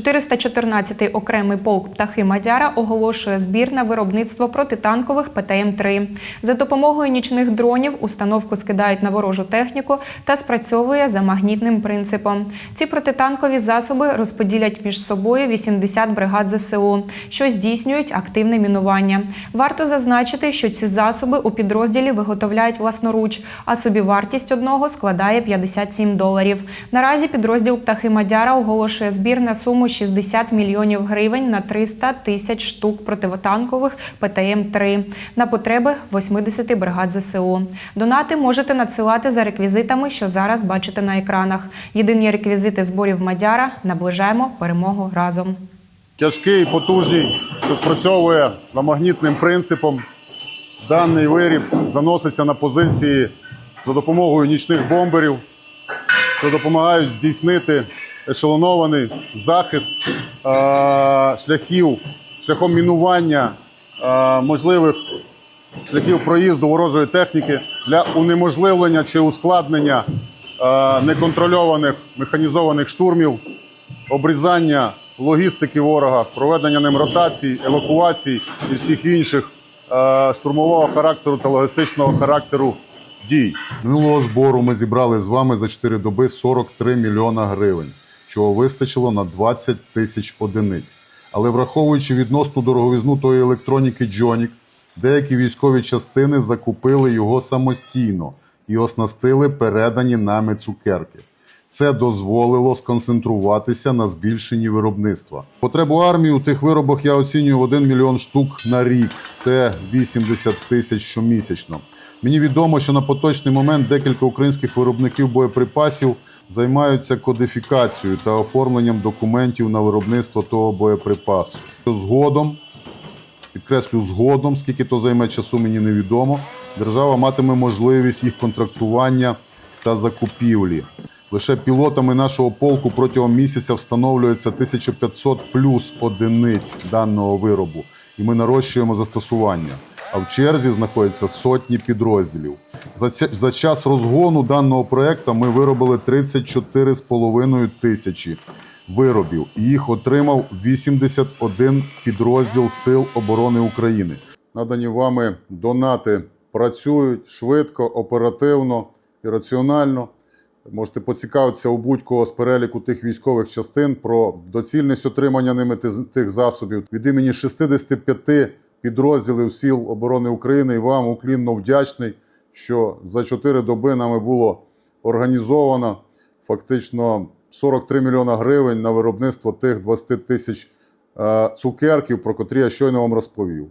414-й окремий полк птахи Мадяра оголошує збір на виробництво протитанкових ПТМ-3. За допомогою нічних дронів установку скидають на ворожу техніку та спрацьовує за магнітним принципом. Ці протитанкові засоби розподілять між собою 80 бригад ЗСУ, що здійснюють активне мінування. Варто зазначити, що ці засоби у підрозділі виготовляють власноруч, а собівартість одного складає 57 доларів. Наразі підрозділ птахи Мадяра оголошує збір на суму 60 мільйонів гривень на 300 тисяч штук противотанкових ПТМ-3 на потреби 80 бригад ЗСУ. Донати можете надсилати за реквізитами, що зараз бачите на екранах. Єдині реквізити зборів Мадяра наближаємо перемогу разом. тяжкий, потужний, спрацьовує за магнітним принципом. Даний виріб заноситься на позиції за допомогою нічних бомберів, що допомагають здійснити ешелонований захист шляхів, шляхом мінування можливих шляхів проїзду ворожої техніки для унеможливлення чи ускладнення неконтрольованих механізованих штурмів, обрізання логістики ворога, проведення ним ротацій, евакуацій і всіх інших штурмового характеру та логістичного характеру дій. Минулого збору ми зібрали з вами за 4 доби 43 мільйона гривень, чого вистачило на 20 тисяч одиниць. Але враховуючи відносну дороговізну тої електроніки Джонік, деякі військові частини закупили його самостійно і оснастили передані нами цукерки. Це дозволило сконцентруватися на збільшенні виробництва. Потребу армії у тих виробах я оцінюю в 1 мільйон штук на рік. Це 80 тисяч щомісячно. Мені відомо, що на поточний момент декілька українських виробників боєприпасів займаються кодифікацією та оформленням документів на виробництво того боєприпасу. Згодом підкреслю згодом, скільки то займе часу, мені невідомо. Держава матиме можливість їх контрактування та закупівлі. Лише пілотами нашого полку протягом місяця встановлюється 1500 плюс одиниць даного виробу, і ми нарощуємо застосування. А в черзі знаходяться сотні підрозділів. За, ці- за час розгону даного проекту ми виробили 34,5 тисячі виробів, і їх отримав 81 підрозділ Сил оборони України. Надані вами донати працюють швидко, оперативно і раціонально. Можете поцікавитися у будь-кого з переліку тих військових частин про доцільність отримання ними тих- засобів. Від імені 65 підрозділів Сил оборони України і вам уклінно вдячний, що за 4 доби нами було організовано фактично 43 мільйона гривень на виробництво тих 20 тисяч е, цукерків, про котрі я щойно вам розповів.